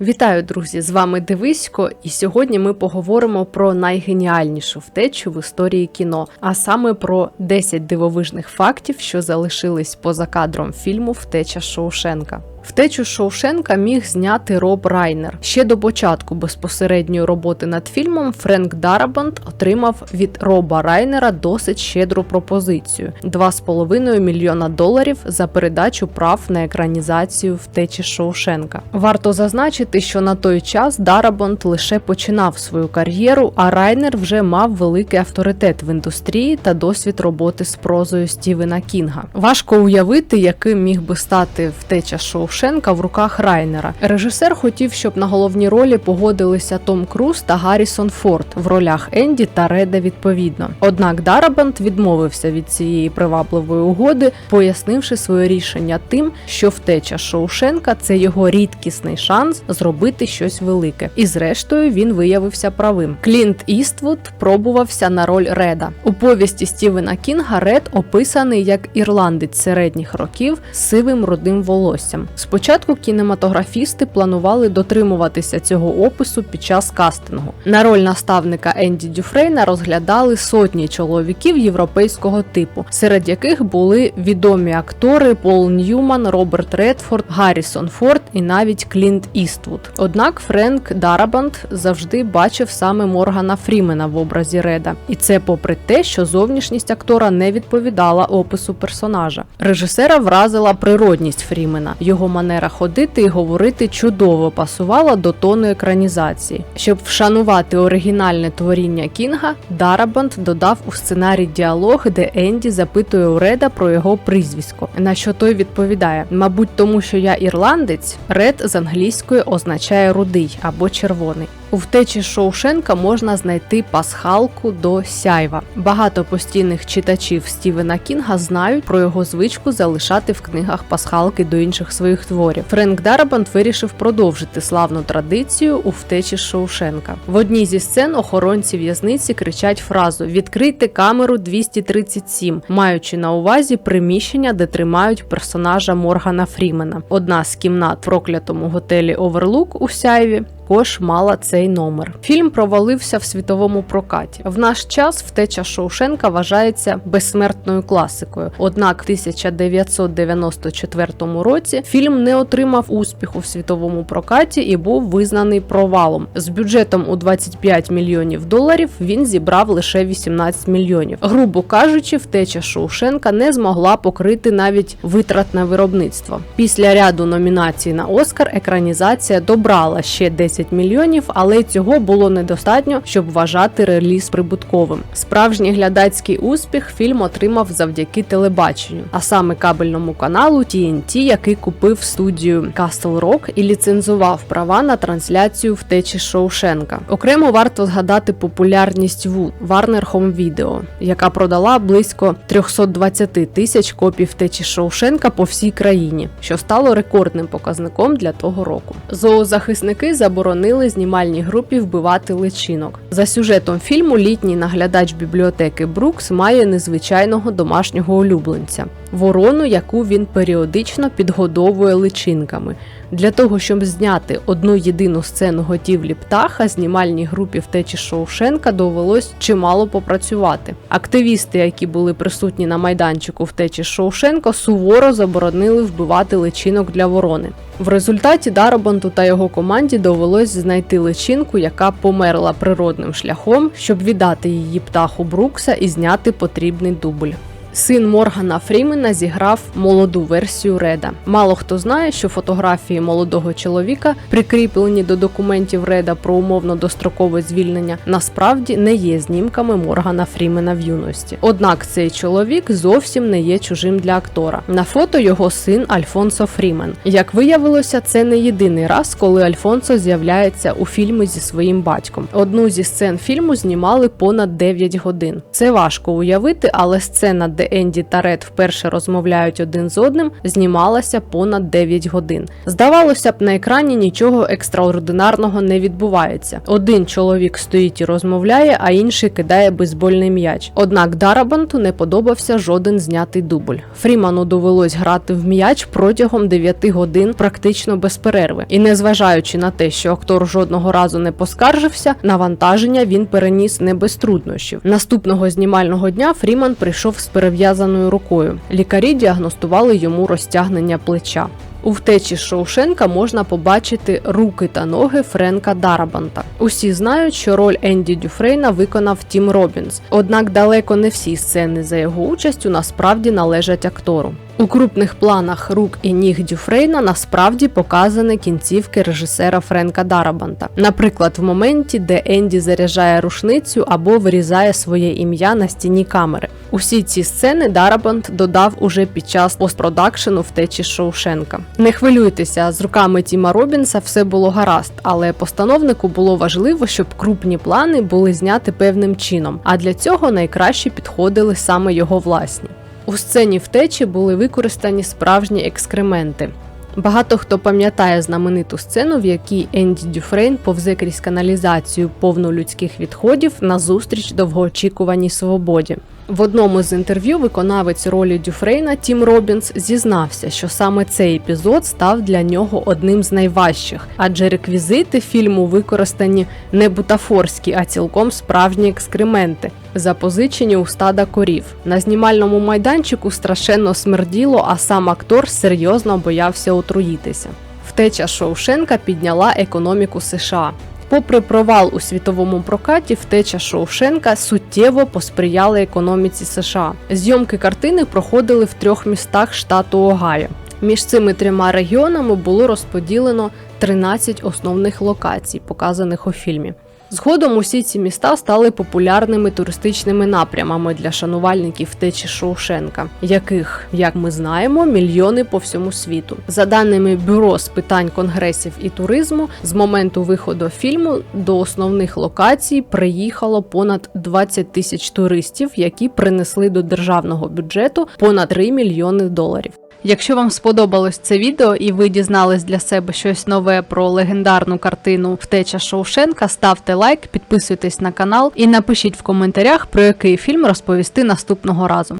Вітаю, друзі! З вами Дивисько, і сьогодні ми поговоримо про найгеніальнішу втечу в історії кіно, а саме про 10 дивовижних фактів, що залишились поза кадром фільму Втеча Шоушенка. Втечу Шоушенка міг зняти Роб Райнер. Ще до початку безпосередньої роботи над фільмом Френк Дарабант отримав від Роба Райнера досить щедру пропозицію 2,5 мільйона доларів за передачу прав на екранізацію втечі Шоушенка. Варто зазначити, що на той час Дарабонт лише починав свою кар'єру, а Райнер вже мав великий авторитет в індустрії та досвід роботи з прозою Стівена Кінга. Важко уявити, яким міг би стати втеча Шоушенка в руках Райнера. Режисер хотів, щоб на головні ролі погодилися Том Круз та Гаррісон Форд в ролях Енді та Реда відповідно. Однак Дарабант відмовився від цієї привабливої угоди, пояснивши своє рішення тим, що втеча Шоушенка це його рідкісний шанс зробити щось велике. І зрештою він виявився правим. Клінт Іствуд пробувався на роль Реда. У повісті Стівена Кінга Ред описаний як ірландець середніх років з сивим рудим волоссям. Спочатку кінематографісти планували дотримуватися цього опису під час кастингу. На роль наставника Енді Дюфрейна розглядали сотні чоловіків європейського типу, серед яких були відомі актори Пол Ньюман, Роберт Редфорд, Гаррісон Форд і навіть Клінт Іствуд. Однак Френк Дарабант завжди бачив саме Моргана Фрімена в образі Реда, і це попри те, що зовнішність актора не відповідала опису персонажа. Режисера вразила природність Фрімена. Його манера ходити і говорити чудово пасувала до тону екранізації. Щоб вшанувати оригінальне творіння Кінга, Дарабант додав у сценарій діалог, де Енді запитує у Реда про його прізвисько. На що той відповідає: мабуть, тому що я ірландець, Ред з англійської означає рудий або червоний. У втечі Шоушенка можна знайти пасхалку до сяйва. Багато постійних читачів Стівена Кінга знають про його звичку залишати в книгах пасхалки до інших своїх творів. Френк Дарабант вирішив продовжити славну традицію у втечі Шоушенка. В одній зі сцен охоронці в'язниці кричать фразу Відкрийте камеру 237, маючи на увазі приміщення, де тримають персонажа Моргана Фрімена. Одна з кімнат в проклятому готелі Оверлук у Сяйві також мала цей номер. Фільм провалився в світовому прокаті. В наш час втеча Шоушенка вважається безсмертною класикою. Однак, в 1994 році фільм не отримав успіху в світовому прокаті і був визнаний провалом. З бюджетом у 25 мільйонів доларів він зібрав лише 18 мільйонів. Грубо кажучи, втеча Шоушенка не змогла покрити навіть витрат на виробництво. Після ряду номінацій на Оскар екранізація добрала ще 10 10 мільйонів, але цього було недостатньо, щоб вважати реліз прибутковим. Справжній глядацький успіх фільм отримав завдяки телебаченню, а саме кабельному каналу TNT, який купив студію Castle Rock і ліцензував права на трансляцію втечі Шоушенка. Окремо варто згадати популярність Ву Warner Home Video, яка продала близько 320 тисяч копій втечі Шоушенка по всій країні, що стало рекордним показником для того року. Зоозахисники заборонили заборонили знімальній групі вбивати личинок. За сюжетом фільму літній наглядач бібліотеки Брукс має незвичайного домашнього улюбленця ворону, яку він періодично підгодовує личинками. Для того, щоб зняти одну єдину сцену готівлі птаха, знімальній групі втечі Шоушенка довелось чимало попрацювати. Активісти, які були присутні на майданчику втечі Шоушенка, суворо заборонили вбивати личинок для ворони. В результаті Дарабонту та його команді довелось знайти личинку, яка померла природним шляхом, щоб віддати її птаху Брукса і зняти потрібний дубль. Син Моргана Фрімена зіграв молоду версію Реда. Мало хто знає, що фотографії молодого чоловіка, прикріплені до документів Реда про умовно дострокове звільнення, насправді не є знімками Моргана Фрімена в юності. Однак цей чоловік зовсім не є чужим для актора. На фото його син Альфонсо Фрімен. Як виявилося, це не єдиний раз, коли Альфонсо з'являється у фільмі зі своїм батьком. Одну зі сцен фільму знімали понад 9 годин. Це важко уявити, але сцена де Енді та Ред вперше розмовляють один з одним, знімалася понад 9 годин. Здавалося б, на екрані нічого екстраординарного не відбувається. Один чоловік стоїть і розмовляє, а інший кидає бейсбольний м'яч. Однак Дарабанту не подобався жоден знятий дубль. Фріману довелось грати в м'яч протягом 9 годин, практично без перерви. І незважаючи на те, що актор жодного разу не поскаржився, навантаження він переніс не без труднощів. Наступного знімального дня Фріман прийшов з перев'язаною рукою. Лікарі діагностували йому розтягнення плеча. У втечі Шоушенка можна побачити руки та ноги Френка Дарабанта. Усі знають, що роль Енді Дюфрейна виконав Тім Робінс. Однак далеко не всі сцени за його участю насправді належать актору. У крупних планах рук і ніг Дюфрейна насправді показані кінцівки режисера Френка Дарабанта. Наприклад, в моменті, де Енді заряджає рушницю або вирізає своє ім'я на стіні камери. Усі ці сцени Дарабант додав уже під час постпродакшену втечі Шоушенка. Не хвилюйтеся, з руками Тіма Робінса все було гаразд, але постановнику було важливо, щоб крупні плани були зняти певним чином. А для цього найкраще підходили саме його власні. У сцені втечі були використані справжні екскременти. Багато хто пам'ятає знамениту сцену, в якій Енді Дюфрейн повзе крізь каналізацію повну людських відходів назустріч довгоочікуваній свободі. В одному з інтерв'ю виконавець ролі Дюфрейна Тім Робінс зізнався, що саме цей епізод став для нього одним з найважчих, адже реквізити фільму використані не бутафорські, а цілком справжні екскременти, запозичені у стада корів. На знімальному майданчику страшенно смерділо, а сам актор серйозно боявся отруїтися. Втеча Шоушенка підняла економіку США. Попри провал у світовому прокаті, втеча Шоушенка суттєво посприяла економіці США. Зйомки картини проходили в трьох містах штату Огайо. Між цими трьома регіонами було розподілено 13 основних локацій, показаних у фільмі. Згодом усі ці міста стали популярними туристичними напрямами для шанувальників втечі Шоушенка, яких, як ми знаємо, мільйони по всьому світу. За даними бюро з питань конгресів і туризму, з моменту виходу фільму до основних локацій приїхало понад 20 тисяч туристів, які принесли до державного бюджету понад 3 мільйони доларів. Якщо вам сподобалось це відео і ви дізнались для себе щось нове про легендарну картину Втеча Шоушенка, ставте лайк, підписуйтесь на канал і напишіть в коментарях, про який фільм розповісти наступного разу.